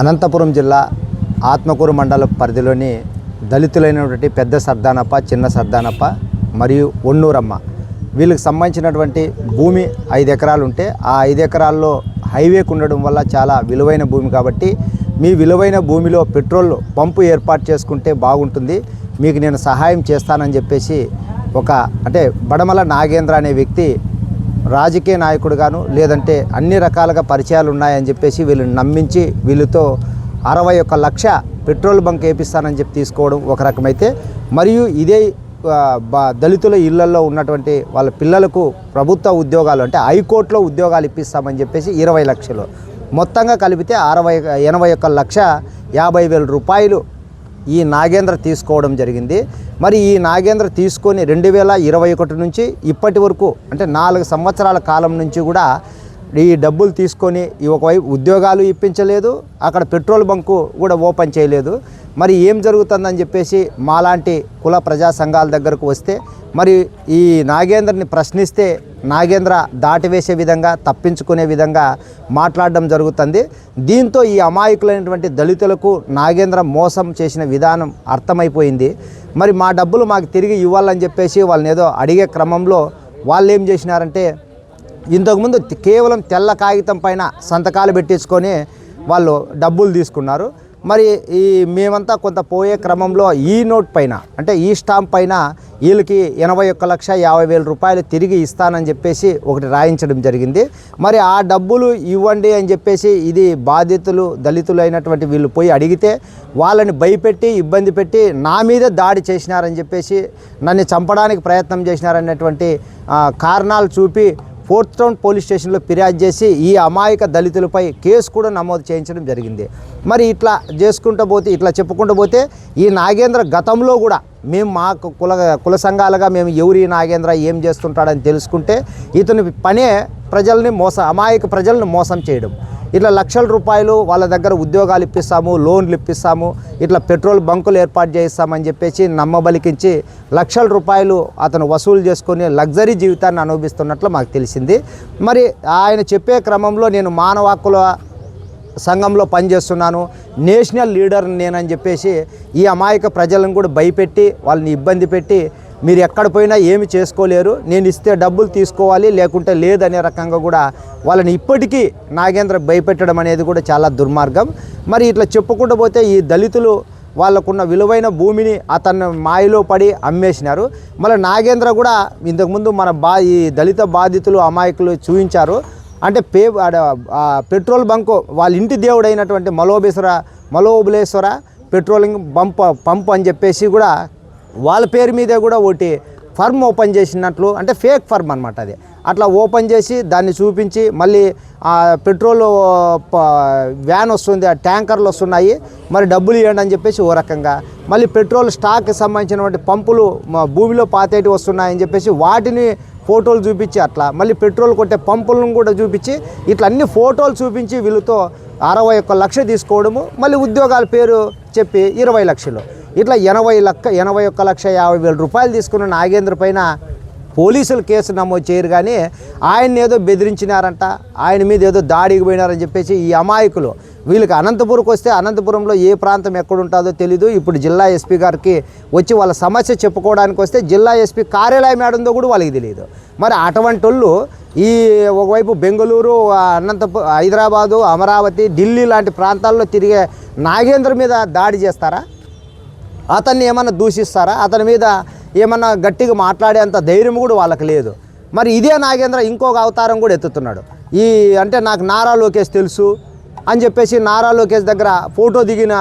అనంతపురం జిల్లా ఆత్మకూరు మండల పరిధిలోని దళితులైనటువంటి పెద్ద సర్దానప్ప చిన్న సర్దానప్ప మరియు ఒన్నూరమ్మ. వీళ్ళకి సంబంధించినటువంటి భూమి ఐదు ఎకరాలు ఉంటే ఆ ఐదు ఎకరాల్లో హైవేకు ఉండడం వల్ల చాలా విలువైన భూమి కాబట్టి మీ విలువైన భూమిలో పెట్రోల్ పంపు ఏర్పాటు చేసుకుంటే బాగుంటుంది. మీకు నేను సహాయం చేస్తానని చెప్పేసి ఒక అంటే బడమల నాగేంద్ర అనే వ్యక్తి రాజకీయ నాయకుడుగాను లేదంటే అన్ని రకాలుగా పరిచయాలు ఉన్నాయని చెప్పేసి వీళ్ళని నమ్మించి వీళ్ళతో అరవై ఒక్క లక్ష పెట్రోల్ బంక్ వేపిస్తానని చెప్పి తీసుకోవడం ఒక రకమైతే. మరియు ఇదే దళితుల ఇళ్ళలో ఉన్నటువంటి వాళ్ళ పిల్లలకు ప్రభుత్వ ఉద్యోగాలు అంటే హైకోర్టులో ఉద్యోగాలు ఇప్పిస్తామని చెప్పేసి ఇరవై లక్షలు. మొత్తంగా కలిపితే అరవై ఎనభై ఒక్క లక్ష యాభై వేల రూపాయలు ఈ నాగేంద్ర తీసుకోవడం జరిగింది. మరి ఈ నాగేంద్ర తీసుకొని రెండు వేల ఇరవై ఒకటి నుంచి ఇప్పటి వరకు అంటే నాలుగు సంవత్సరాల కాలం నుంచి కూడా ఈ డబ్బులు తీసుకొని ఈ ఒకవైపు ఉద్యోగాలు ఇప్పించలేదు. అక్కడ పెట్రోల్ బంకు కూడా ఓపెన్ చేయలేదు. మరి ఏం జరుగుతుందని చెప్పేసి మాలాంటి కుల ప్రజా సంఘాల దగ్గరకు వస్తే మరి ఈ నాగేంద్రని ప్రశ్నిస్తే నాగేంద్ర దాటివేసే విధంగా తప్పించుకునే విధంగా మాట్లాడడం జరుగుతుంది. దీంతో ఈ అమాయకులైనటువంటి దళితులకు నాగేంద్ర మోసం చేసిన విధానం అర్థమైపోయింది. మరి మా డబ్బులు మాకు తిరిగి ఇవ్వాలని చెప్పేసి వాళ్ళని ఏదో అడిగే క్రమంలో వాళ్ళు ఏం చేసినారంటే ఇంతకుముందు కేవలం తెల్ల కాగితం పైన సంతకాలు పెట్టించుకొని వాళ్ళు డబ్బులు తీసుకున్నారు. మరి ఈ మేమంతా కొంత పోయే క్రమంలో ఈ నోట్ పైన అంటే ఈ స్టాంప్ పైన వీళ్ళకి ఎనభై ఒక్క లక్ష యాభై వేల రూపాయలు తిరిగి ఇస్తానని చెప్పేసి ఒకటి రాయించడం జరిగింది. మరి ఆ డబ్బులు ఇవ్వండి అని చెప్పేసి ఇది బాధితులు దళితులు అయినటువంటి వీళ్ళు పోయి అడిగితే వాళ్ళని భయపెట్టి ఇబ్బంది పెట్టి నా మీద దాడి చేసినారని చెప్పేసి నన్ను చంపడానికి ప్రయత్నం చేసినారనేటువంటి కారణాలు చూపి ఫోర్త్ టౌన్ పోలీస్ స్టేషన్లో ఫిర్యాదు చేసి ఈ అమాయక దళితులపై కేసు కూడా నమోదు చేయించడం జరిగింది. మరి ఇట్లా చేసుకుంటూ పోతే ఇట్లా చెప్పుకుంటూ పోతే ఈ నాగేంద్ర గతంలో కూడా మేము మా కుల కుల సంఘాలుగా మేము ఎవరి నాగేంద్ర ఏం చేస్తుంటాడని తెలుసుకుంటే ఇతని పనే ప్రజల్ని మోసం అమాయక ప్రజల్ని మోసం చేయడం. ఇట్లా లక్షల రూపాయలు వాళ్ళ దగ్గర ఉద్యోగాలు ఇప్పిస్తాము లోన్లు ఇప్పిస్తాము ఇట్లా పెట్రోల్ బంకులు ఏర్పాటు చేయిస్తామని చెప్పేసి నమ్మబలికించి లక్షల రూపాయలు అతను వసూలు చేసుకొని లగ్జరీ జీవితాన్ని అనుభవిస్తున్నట్లు మాకు తెలిసింది. మరి ఆయన చెప్పే క్రమంలో నేను మానవ హక్కుల సంఘంలో పనిచేస్తున్నాను నేషనల్ లీడర్ నేనని చెప్పేసి ఈ అమాయక ప్రజలను కూడా భయపెట్టి వాళ్ళని ఇబ్బంది పెట్టి మీరు ఎక్కడ పోయినా ఏమి చేసుకోలేరు నేను ఇస్తే డబ్బులు తీసుకోవాలి లేకుంటే లేదనే రకంగా కూడా వాళ్ళని ఇప్పటికీ నాగేంద్ర భయపెట్టడం అనేది కూడా చాలా దుర్మార్గం. మరి ఇట్లా చెప్పుకుంటూ పోతే ఈ దళితులు వాళ్ళకున్న విలువైన భూమిని అతన్ని మాయలో పడి అమ్మేసినారు. మళ్ళీ నాగేంద్ర కూడా ఇంతకుముందు మన బా ఈ దళిత బాధితులు అమాయకులు చూపించారు అంటే పే పెట్రోల్ బంకు వాళ్ళ ఇంటి దేవుడైనటువంటి Malobeshwara Malobuleshwara petrol pump pump అని చెప్పేసి కూడా వాళ్ళ పేరు మీదే కూడా ఒకటి ఫర్మ్ ఓపెన్ చేసినట్లు అంటే ఫేక్ ఫర్మ్ అనమాట అది. అట్లా ఓపెన్ చేసి దాన్ని చూపించి మళ్ళీ ఆ పెట్రోల్ ప- వ్యాన్ వస్తుంది ఆ ట్యాంకర్లు వస్తున్నాయి మరి డబ్బులు ఇవ్వండి అని చెప్పేసి ఓ రకంగా. మళ్ళీ పెట్రోల్ స్టాక్కి సంబంధించినటువంటి పంపులు భూమిలో పాతేటి వస్తున్నాయని చెప్పేసి వాటిని ఫోటోలు చూపించి అట్లా మళ్ళీ పెట్రోల్ కొట్టే పంపులను కూడా చూపించి ఇట్లా అన్ని ఫోటోలు చూపించి వీళ్ళతో అరవై ఒక్క లక్ష తీసుకోవడము మళ్ళీ ఉద్యోగాల పేరు చెప్పి ఇరవై లక్షలు. ఇట్లా ఎనభై లక్క ఎనభై ఒక్క లక్ష యాభై వేల రూపాయలు తీసుకున్న నాగేంద్ర పైన పోలీసులు కేసు నమోదు చేయరు కానీ ఆయన ఏదో బెదిరించినారంట ఆయన మీద ఏదో దాడికి పోయినారని చెప్పేసి ఈ అమాయకులు వీళ్ళకి అనంతపురంకి వస్తే అనంతపురంలో ఏ ప్రాంతం ఎక్కడుంటుందో తెలీదు. ఇప్పుడు జిల్లా ఎస్పీ గారికి వచ్చి వాళ్ళ సమస్య చెప్పుకోవడానికి వస్తే జిల్లా ఎస్పీ కార్యాలయం ఏడుందో కూడా వాళ్ళకి తెలియదు మరి అటువంటి వాళ్ళు ఈ ఒకవైపు బెంగళూరు అనంతపు హైదరాబాదు అమరావతి ఢిల్లీ లాంటి ప్రాంతాల్లో తిరిగే నాగేంద్ర మీద దాడి చేస్తారా? అతన్ని ఏమన్నా దూషిస్తారా? అతని మీద ఏమన్నా గట్టిగా మాట్లాడేంత ధైర్యం కూడా వాళ్ళకి లేదు. మరి ఇదే నాగేంద్ర ఇంకొక అవతారం కూడా ఎత్తుతున్నాడు. ఈ అంటే నాకు నారా లోకేష్ తెలుసు అని చెప్పేసి నారా లోకేష్ దగ్గర ఫోటో దిగిన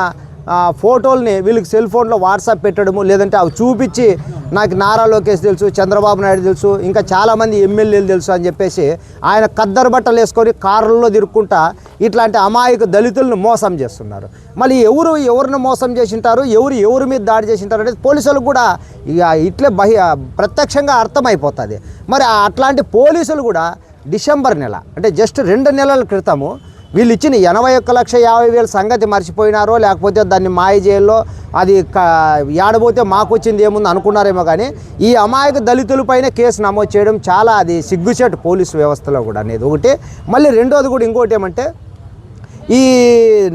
ఫోటోల్ని వీళ్ళకి సెల్ ఫోన్లో వాట్సాప్ పెట్టడము లేదంటే అవి చూపించి నాకు నారా లోకేష్ తెలుసు చంద్రబాబు నాయుడు తెలుసు ఇంకా చాలామంది ఎమ్మెల్యేలు తెలుసు అని చెప్పేసి ఆయన కద్దరు బట్టలు వేసుకొని కారుల్లో తిరుక్కుంటా ఇట్లాంటి అమాయక దళితులను మోసం చేస్తున్నారు. మళ్ళీ ఎవరు ఎవరిని మోసం చేసింటారు ఎవరు ఎవరి మీద దాడి చేసింటారు అనేది పోలీసులకు కూడా ఇక ఇట్లే బహి ప్రత్యక్షంగా అర్థమైపోతుంది. మరి అట్లాంటి పోలీసులు కూడా డిసెంబర్ నెల అంటే జస్ట్ రెండు నెలల క్రితము వీళ్ళు ఇచ్చిన ఎనభై ఒక్క లక్ష యాభై వేల సంగతి మర్చిపోయినారో లేకపోతే దాన్ని మాయ అది క- ఏడబోతే మాకు వచ్చింది ఏముంది అనుకున్నారేమో కానీ ఈ అమాయక దళితులపైన కేసు నమోదు చేయడం చాలా అది సిగ్గుచేటు పోలీసు వ్యవస్థలో కూడా అనేది ఒకటి. మళ్ళీ రెండోది కూడా ఇంకోటి ఏమంటే ఈ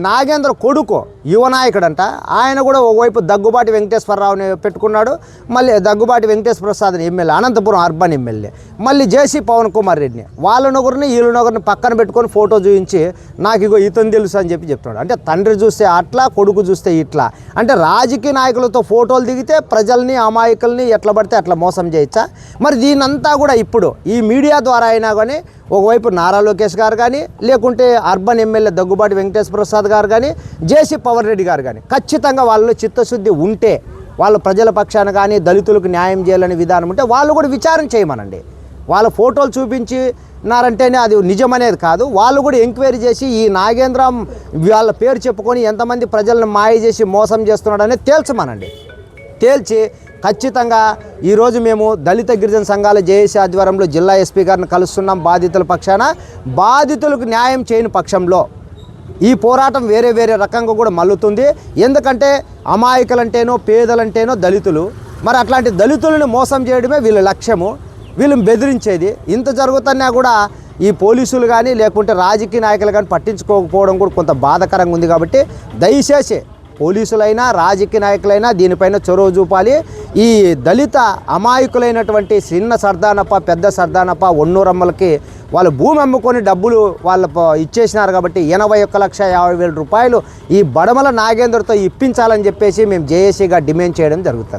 నాగేంద్ర కొడుకు యువ నాయకుడంట. ఆయన కూడా ఒకవైపు దగ్గుబాటి వెంకటేశ్వరరావుని పెట్టుకున్నాడు. మళ్ళీ Daggubati Venkateswara Prasad MLA Anantapuram urban MLA. మళ్ళీ జేసీ పవన్ కుమార్ రెడ్డిని వాళ్ళ నొకరిని వీళ్ళ నొకరిని పక్కన పెట్టుకొని ఫోటో చూపించి నాకు ఇగో ఇతను తెలుసు అని చెప్పి చెప్తున్నాడు. అంటే తండ్రి చూస్తే అట్లా కొడుకు చూస్తే ఇట్లా. అంటే రాజకీయ నాయకులతో ఫోటోలు దిగితే ప్రజల్ని అమాయకుల్ని ఎట్లా పడితే అట్లా మోసం చేయొచ్చా? మరి దీనంతా కూడా ఇప్పుడు ఈ మీడియా ద్వారా అయినా కానీ ఒకవైపు నారా లోకేష్ గారు కానీ లేకుంటే అర్బన్ ఎమ్మెల్యే దగ్గుబాటి వెంకటేశ్వర ప్రసాద్ గారు కానీ జేసీ పవన్ రెడ్డి గారు కానీ ఖచ్చితంగా వాళ్ళలో చిత్తశుద్ధి ఉంటే వాళ్ళు ప్రజల పక్షాన కానీ దళితులకు న్యాయం చేయాలనే విధానం ఉంటే వాళ్ళు కూడా విచారణ చేయమనండి. వాళ్ళ ఫోటోలు చూపించినారంటేనే అది నిజమనేది కాదు. వాళ్ళు కూడా ఎంక్వైరీ చేసి ఈ నాగేంద్రం వాళ్ళ పేరు చెప్పుకొని ఎంతమంది ప్రజలను మాయ చేసి మోసం చేస్తున్నాడు అనేది తేల్చమనండి. తేల్చి ఖచ్చితంగా ఈరోజు మేము దళిత గిరిజన సంఘాల జేఏసీ ఆధ్వర్యంలో జిల్లా ఎస్పీ గారిని కలుస్తున్నాం బాధితుల పక్షాన. బాధితులకు న్యాయం చేయని పక్షంలో ఈ పోరాటం వేరే వేరే రకంగా కూడా మల్లుతుంది ఎందుకంటే అమాయకులంటేనో పేదలంటేనో దళితులు. మరి అట్లాంటి దళితులను మోసం చేయడమే వీళ్ళ లక్ష్యము. వీళ్ళని బెదిరించేది. ఇంత జరుగుతున్నా కూడా ఈ పోలీసులు కానీ లేకుంటే రాజకీయ నాయకులు కానీ పట్టించుకోకపోవడం కూడా కొంత బాధాకరంగా ఉంది కాబట్టి దయచేసి పోలీసులైనా రాజకీయ నాయకులైనా దీనిపైన చొరవ చూపాలి. ఈ దళిత అమాయకులైనటువంటి చిన్న సర్దానప్ప పెద్ద సర్దానప్ప ఒన్నూరమ్మలకి వాళ్ళు భూమి అమ్ముకొని డబ్బులు వాళ్ళ ఇచ్చేసినారు కాబట్టి ఎనభై ఒక్క లక్ష యాభై వేల రూపాయలు ఈ బడమల నాగేంద్రతో ఇప్పించాలని చెప్పేసి మేము జేఏసీగా డిమాండ్ చేయడం జరుగుతుంది.